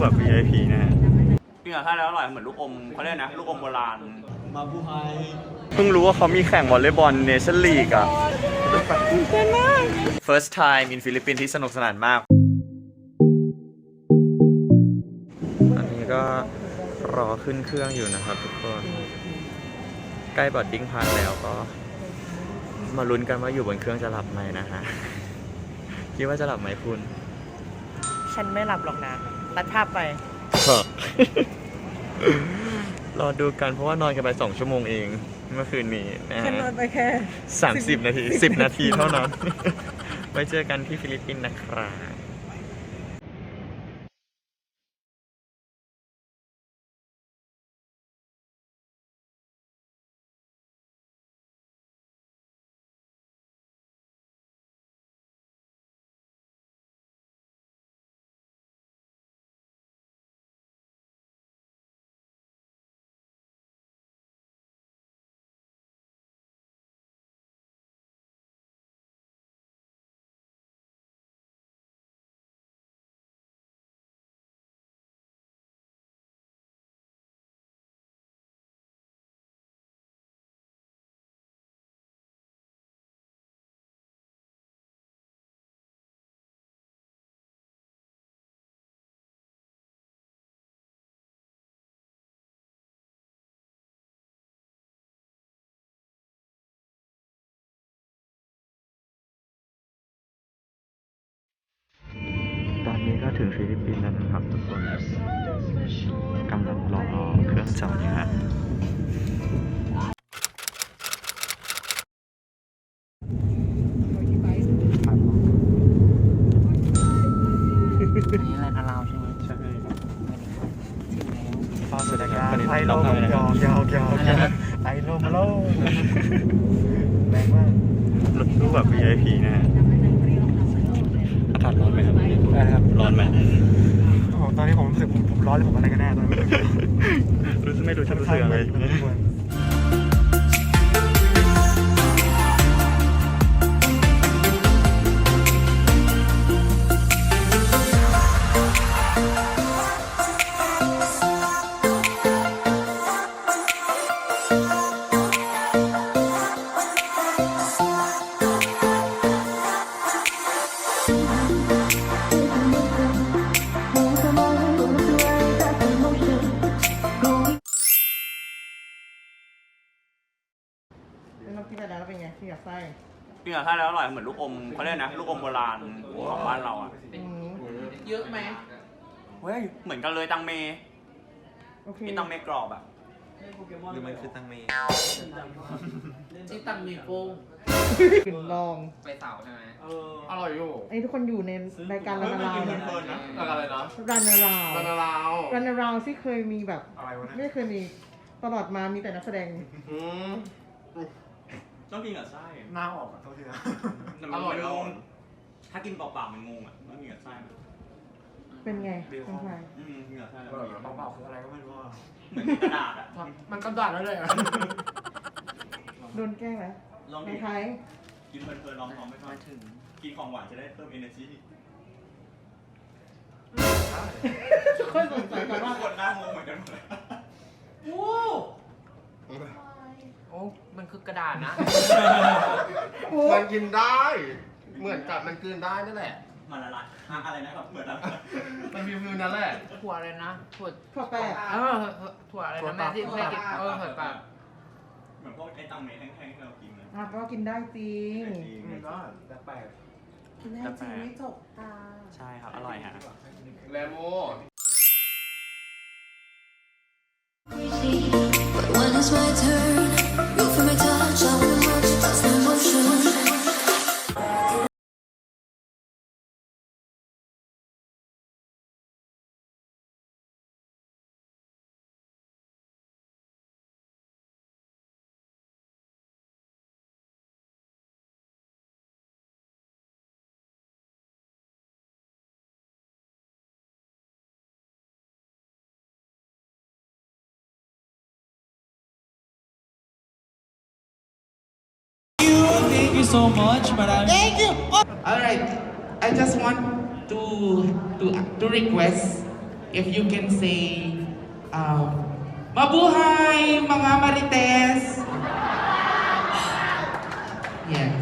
แบบ VIP นะฮะกินกับข้าวแล้วอร่อยเหมือนลูกอมเขาเรียกนะลูกอมโบราณ มาบูไฮเพิ่งรู้ว่าเขามีแข่งวอลเลย์บอลเนชั่นลีกอะเต้นมาก First time in ฟิลิปปินส์ที่สนุกสนานมาก อันนี้ก็รอขึ้นเครื่องอยู่นะครับทุกคน ใกล้บอดดิ้งพาสแล้วก็ มาลุ้นกันว่าอยู่บนเครื่องจะหลับไหมนะฮะ คิดว่าจะหลับไหมคุณ ฉันไม่หลับหรอกนะ ตัดภาพไป รอดูกันเพราะว่านอนกันไปสองชั่วโมงเองเมื่อคืนนี้นะฉันฮะนอนไปแค่สามสิบนาทีสิบนาทีเท่านั้น ไว้เจอกันที่ฟิลิปปินส์นะครับ ถึงฟิลิปปินส์แล้วนะครับทุกคนกำลังรอเครื่องจอดอยู่ฮะอันนี้แลนด์อาราวใช่ไหมใช่ถึงแล้วฟ้าสวยงามไอโลมยาวยาวยาวยาวไอโลมาโลแรงมากรถตู้แบบ VIP นะฮะ อากาศร้อนไหมครับนะครับร้อนไหมผมตอนนี้ผมรู้สึกผมผมร้อนเลยผมอะไรกันแน่ตอนนี้รู้สึกไม่รู้จะรู้สึกอะไร กินกับข้าวแล้วอร่อยเหมือนลูกอมเขาเรียกนะลูกอมโบราณของบ้านเราอะอืมเยอะไหมเฮ้ยเหมือนกันเลยตังเมโอเคนี่ตังเมกรอบอะหรือมันคือตังเมที่ตังมีโป้งกลิ่นลอง ไปเต่าใช่ไหมเอออร่อยอยู่อันนี้ทุกคนอยู่ในรายการรันาราวนะอะไรนะรันาราวบานาลาวรันาราวที่เคยมีแบบ อะไรวะไม่เคยมีตลอดมามีแต่นักแสดงอืม ต้องกินกับไส้หน้าออกอะโทษทีนะ แต่มันอร่อย งงถ้ากินเปล่าๆมันงงอะต้องกินกับไส้มันเป็นไงคุณชายอืมกินกับไส้แล้วเบาๆคืออะไรก็ไม่รู้อะเหมือนกระดาษอะมันกำดาดแล้วเลยอะโดนแกล้งไหมลองในดิไทยกินเพลินๆลองท้องไปก่อนถึงกินของหวานจะได้เพิ่ม energy ทุกคนสงสัยกันว่า ทุกคนหน้างงเหมือนกันหมดเลย โอ้โอ้มัน คือกระดาษนะโอ้มันกินได้ เหมือนกับมันกลืนได้นั่นแหละ มันละลายอะอะไรนะครับเหมือนอะไรมันฟิวฟิวนั่นแหละ ถั่วอะไรนะ ถั่วถั่วแปะเออถั่วอะไรนะแม่ที่แม่กินเออถั่วปลาเหมือนพวกไอ้ตังเมแห้งๆที่เรากินนะอะก็กินได้จริงกินได้แต่แปลกกินได้จริงไม่จบตา ใช่ครับ อร่อยฮะ แลโม But when it's my turn, Alright I just want to to to request if you can say, um, Mabuhay, mga Marites! Yes.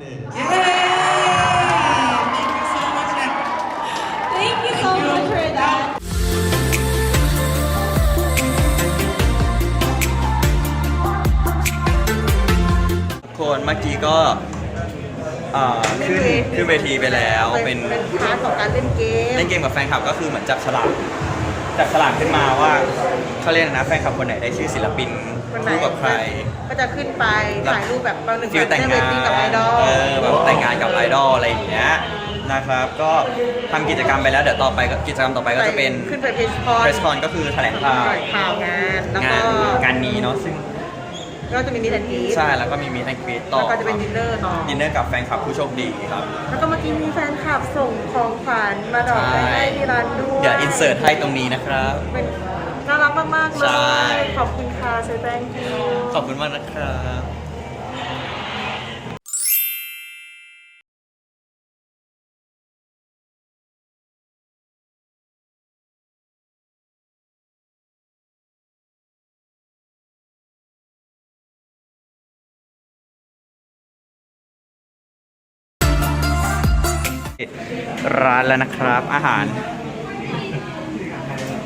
Marites. Yay! Thank you so much. Thank you so much for that. คนเมื่อกี้ก็อ่าขึ้นขึ้นเวทีไปแล้วเป็นเป็นพาร์ทของการเล่นเกม เล่นเกมกับแฟนคลับก็คือเหมือนจับฉลากจับฉลากขึ้นมาว่าเขาเรียกนะแฟนคลับคนไหนได้ชื่อศิลปินคนไหนคู่กับใคร ก็จะขึ้นไปถ่ายรูปแบบบางหนึ่งฟิลแต่งเวงานทีกับไอดอลเออแบบแต่งงานกับไอดอลอะไรอย่างเงี้ยนะครับ ก็ทำกิจกรรมไปแล้วเดี๋ยวต่อไปก็กิจกรรมต่อไปก็จะเป็นขึ้นไปเพจคอนเพรสคอนก็คือแถลงข่าวปล่อยข่าวงานแล้วงาก็นงานนี้เนาะซึ่งก็จะมีมิสแอนกีใช่แล้วก็มีมีแอนกรีตต่แล้อวก็จะเป็นดินเนอร์ต่อดินเนอร์กับแฟนคลับผู้โชคดีครับ แล้วก็เมื่อกี้มีแฟนคลับส่งของขวัญมาดอกไปให้ที่ร้านด้วยเดี๋ยวอินเสิร์ตให้ตรงนี้นะครับเป็นน่ารักมากๆเลใช่ย ขอบคุณค่ะเซแตงคิวขอบคุณมากนะครับร้านแล้วนะครับ อาหาร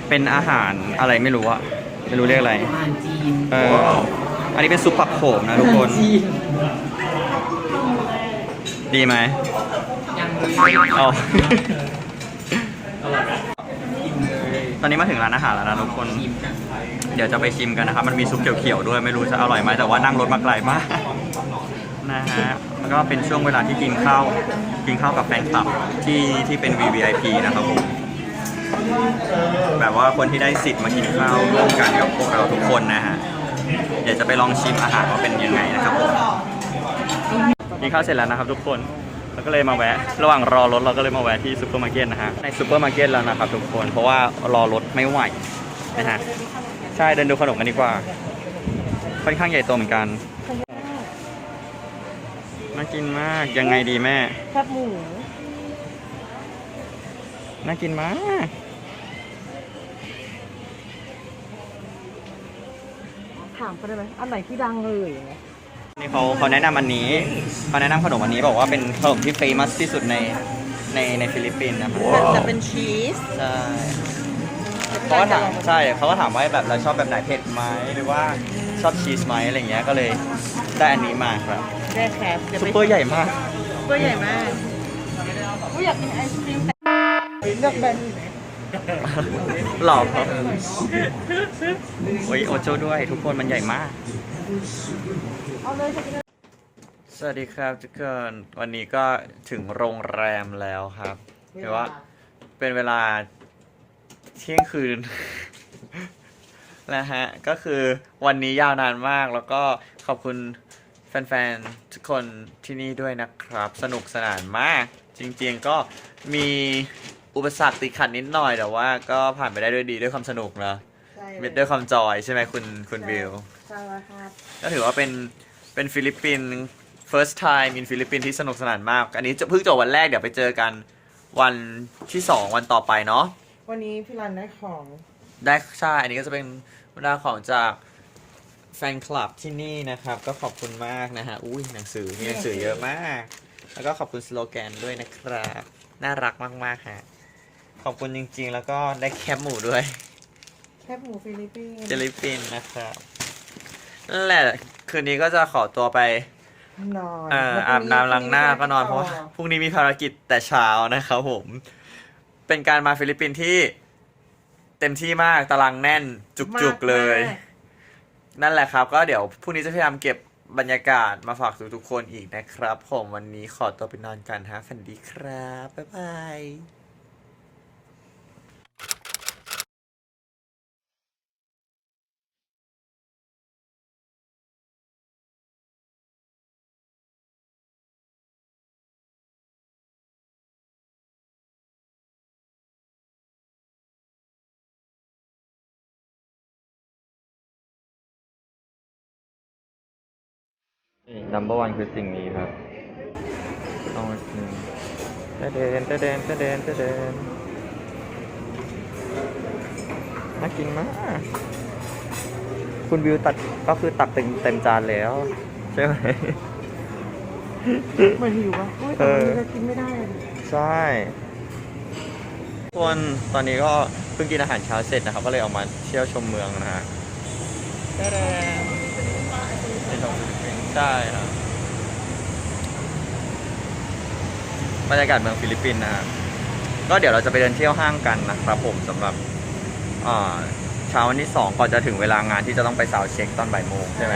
เป็นอาหารอะไรไม่รู้อะ ไม่รู้เรียกอะไร อาหารจีนเออ อันนี้เป็นซุปผักโขมนะทุกคนจีนดีไหมยังเอา ตอนนี้มาถึงร้านอาหารแล้วนะทุกคนเดี๋ยวจะไปชิมกันนะครับ มันมีซุปเขียวๆด้วย ไม่รู้จะอร่อยไหมแต่ว่านั่งรถมาไกลมาก นะฮะ แล้วก็เป็นช่วงเวลาที่กินข้าว กินข้าวกับแฟนคลับที่ที่เป็น VVIP นะครับผม แบบว่าคนที่ได้สิทธิ์มากินข้าวร่วมกันกับพวกเราทุกคนนะฮะเดี๋ยวจะไปลองชิมอาหารว่าเป็นยังไงนะครับผมกินข้าวเสร็จแล้วนะครับทุกคนแล้วก็เลยมาแวะ ระหว่างรอรถเราก็เลยมาแวะที่ซูเปอร์มาร์เก็ตนะฮะในซูเปอร์มาร์เก็ตแล้วนะครับทุกคนเพราะว่ารอรถไม่ไหวนะฮะใช่เดินดูขนมกันดีกว่า ค่อนข้างใหญ่โตเหมือนกันน่ากินมากยังไงดีแม่แคบหมูน่ากินมากามเขาได้ไหมอันไหนที่ดังเลยอย่างเงี้ยนี่เขาเขาแนะนำอันนี้เขาแนะนำขนมอันนี้บอกว่าเป็นขนมที่เฟมัสที่สุดในในในฟิลิปปินส์นะครับจะเป็นชีสใช่เขาก็ถามใช่เขาก็ถามว่าแบบเราชอบแบบไหนเผ็ดไหมหรือว่าชอบชีสไหมอะไรเงี้ยก็เลยได้อันนี้มาครับได้แคบดี๋ยวซุไปปเปอร์ใหญ่มาก ซุปเปอร์ใหญ่มากกูอยากกินไอศครีมแต่เลือกแบรนด์ หล่อครับโอ้ยโอโจด้วย ทุกคนมันใหญ่มาก สวัสดีครับทุกคนวันนี้ก็ถึงโรงแรมแล้วครับถือว่าเป็นเวลาเที่ยงคืนนะฮะ ก็คือวันนี้ยาวนานมากแล้วก็ขอบคุณแฟนๆ ทุกคนที่นี่ด้วยนะครับ สนุกสนานมาก จริงๆก็มี อุปสรรคติดขัดนิดหน่อยแต่ว่าก็ผ่านไปได้ด้วยดีด้วยความสนุกเนอะใช่ด้วยความจอยใช่ไหมคุณคุณบิลใช่แล้วครับ ก็ถือว่าเป็นเป็นฟิลิปปินส์ first time in ฟิลิปปินส์ที่สนุกสนานมาก อันนี้จะเพิ่งจบวันแรกเดี๋ยวไปเจอกันวันที่ 2 วันต่อไปเนาะ วันนี้พี่รันได้ของ ได้ใช่ อันนี้ก็จะเป็นบรรดาของจากแฟนคลับที่นี่นะครับ ก็ขอบคุณมากนะฮะ อุ้ยหนังสือมีหนังสือเยอะมาก แล้วก็ขอบคุณสโลแกนด้วยนะครับ น่ารักมากๆฮะ ขอบคุณจริง ๆ แล้วก็ได้แคปหมูด้วย แคบหมูฟิลิปปินส์ฟิลิปปินส์นะครับนั่นแหละ คืนนี้ก็จะขอตัวไป นอนเอ่อแล้วพอารุ่บงน้ำล้างหน้าพรุ่ก็นอนเพราะว่าพรุ่งนี้มีภารกิจแต่เช้านะครับผม เป็นการมาฟิลิปปินส์ที่ เต็มที่มากตารางแน่นจุกๆเลย มากนั่นแหละครับ ก็เดี๋ยวพรุ่งนี้จะพยายามเก็บบรรยากาศมาฝากทุกๆคนอีกนะครับ ผมวันนี้ขอตัวไปนอนกันฮะฝันดีครับ บ๊ายบาย นัมเบอร์วันคือสิ่งนี้ครับต้องกินเตะเดนเตะเดนเตะเดนเตะเดนน่ากินมาก คุณวิวตัดก็คือตักเต็มเต็มจานแล้ว ใช่ไหมมันหิวอะโอ้ยเอแต่อวันนี้จะกินไม่ได้อะดิใช่ส่วนตอนนี้ก็เพิ่งกินอาหารเช้าเสร็จนะครับ ก็เลยออกมาเที่ยวชมเมืองนะฮะ ใช่ครับบรรยากาศเมืองฟิลิปปินส์นะฮะก็เดี๋ยวเราจะไปเดินเที่ยวห้างกันนะครับผมสำหรับอ่าเช้าวันที่สองก่อนจะถึงเวลางานที่จะต้องไปซาวด์เช็คตอนบ่ายโมงใช่ไหม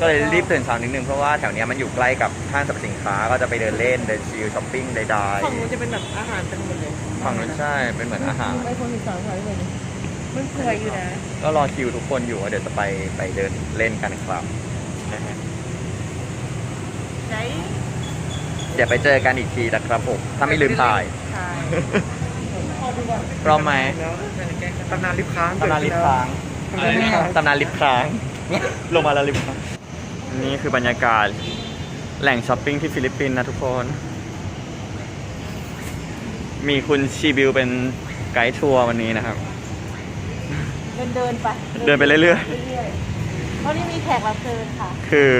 ก็เลยรีบตื่นเช้านิดนึงเพราะว่าแถวเนี้ยมันอยู่ใกล้กับห้างสรรพสินค้าก็จะไปเดินเล่นเดินชิลช้อปปิ้งใดฝั่งนู้นจะเป็นแบบอาหารเป็นหมดเลยๆฝั่งนู้นใช่เป็นเหมือนอาหารไอโฟนสิบสามขายเลยมันสวยอยู่นะก็รอคิวทุกคนอยู่ว่าเดี๋ยวจะไปไปเดินเล่นกันครับนะฮะ ใช้เดี๋ยวไปเจอกันอีกทีนะครับผม ถ้าไม่ลืมถ่าย ใช่พร้อมไหมตำนานลิฟต์ค้างตำนานลิฟต์ค้างตำนานลิฟต์ค้างตำนานลิฟต์ค้าง ลงมาแล้วลิฟต์ค้าง นี่คือบรรยากาศ แหล่งช้อปปิ้งที่ฟิลิปปินส์นะทุกคน มีคุณชีบิวเป็นไกด์ทัวร์วันนี้นะครับ เดินเดินไป เดินไปเรื่อยเรื่อยๆเพราะนี่มีแขกรับเชิญค่ะๆคือ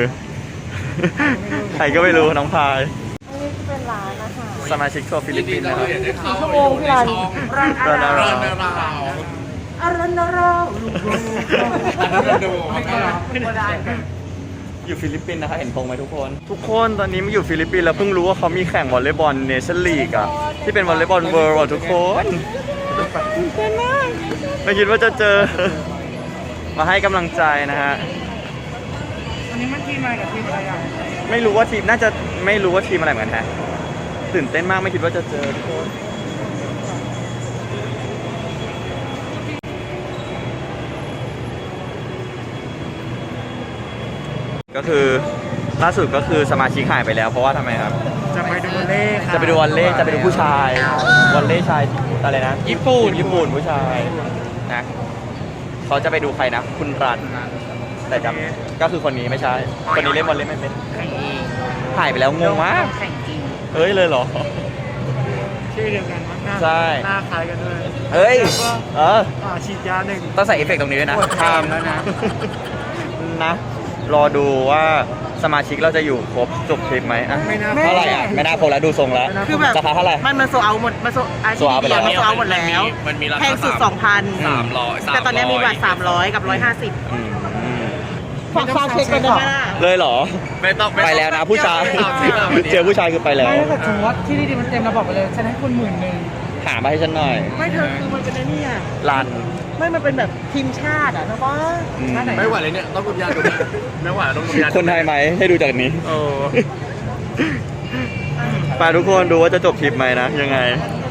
ใครก็ไม่รู้น้องพาย อันนี้จะเป็นร้านอาหารสมาชิกทัวร์ฟิลิปปินส์นะครับกี่ชั่วโมงพี่รันร้านอาร้านอาหารหารอารันนาราลูกโลก็ได้อยู่ฟิลิปปินส์นะครับเห็นธงไหมทุกคน ทุกคนตอนนี้มาอยู่ฟิลิปปินส์แล้วเพิ่งรู้ว่าเขามีแข่งวอลเลย์บอลเนชั่นลีกอะที่เป็นวอลเลย์บอลเวิลด์อะทุกคนตื่นเต้นมากไม่คิดว่าจะเจอ มาให้กำลังใจนะฮะ วันนี้มันทีมอะไรกับทีมอะไรอะไม่รู้ว่าทีมน่าจะไม่รู้ว่าทีมอะไรเหมือนกันฮะตื่นเต้นมากไม่คิดว่าจะเจอทุกคนก็คือล่าสุดก็คือสมาชิกหายไปแล้ว เพราะว่าทำไมครับ จะไปดูวอลเล่ค่ะจะไปดูวอลเล่จะไปดูผู้ชายวอลเล่ชายอะไรนะญี่ปุ่นญี่ปุ่นผู้ชายนะเขาจะไปดูใครนะ คุณรันแต่จำ ก็คือคนนี้ไม่ใช่ คนนี้เล่นวอลเล่ไม่เป็นแข่งเองหายไปแล้วงงมากแข่งจริงเฮ้ยเลยเหรอ ชื่อเดียวกันมั้งหน้าใช่ หน้าคล้ายกันด้วยเฮ้ย แล้วก็เออ อ่าฉีดยาหนึ่งต้องใส่เอฟเฟกต์ตรงนี้ด้วยนะปวดแขนแล้วนะนะ รอดูว่าสมาชิกเราจะอยู่ครบจบทริปไหมอะไม่น่า เท่าไหร่อะ ไม่น่าครบแล้วดูทรงแล้วคือแบบ ราคาเท่าไหร่ มันมันโซเอาหมด มันโซอาชีโซเอาไปแล้วมันโซเอาหมดแล้วมันมีราคาแพงสุดสองพันสามร้อยแต่ตอนนี้มีบัตรสามร้อยกับร้อยห้าสิบอืม ฝากซาวเช็คกันได้ไหมล่ะเลยเหรอ ไม่ต้องไปแล้วนะผู้ชาย เจอผู้ชายคือไปแล้ว ไม่ถ้าเกิดสมมติว่าที่ดีๆมันเต็มเราบอกไปเลยฉันให้คุณหมื่นหนึ่งหามาให้ฉันหน่อย ไม่เธอคือมันเป็นไอ้นี่อะรัน ไม่มันเป็นแบบทีมชาติอะนะว่าอืมไม่ไหวเลยเนี่ยต้องกุมยาดูนะไม่ไหวต้องกุมยาคนไทยไหมให้ดูจากนี้โอ้ไปทุกคนดูว่าจะจบทริปไหมนะยังไงเ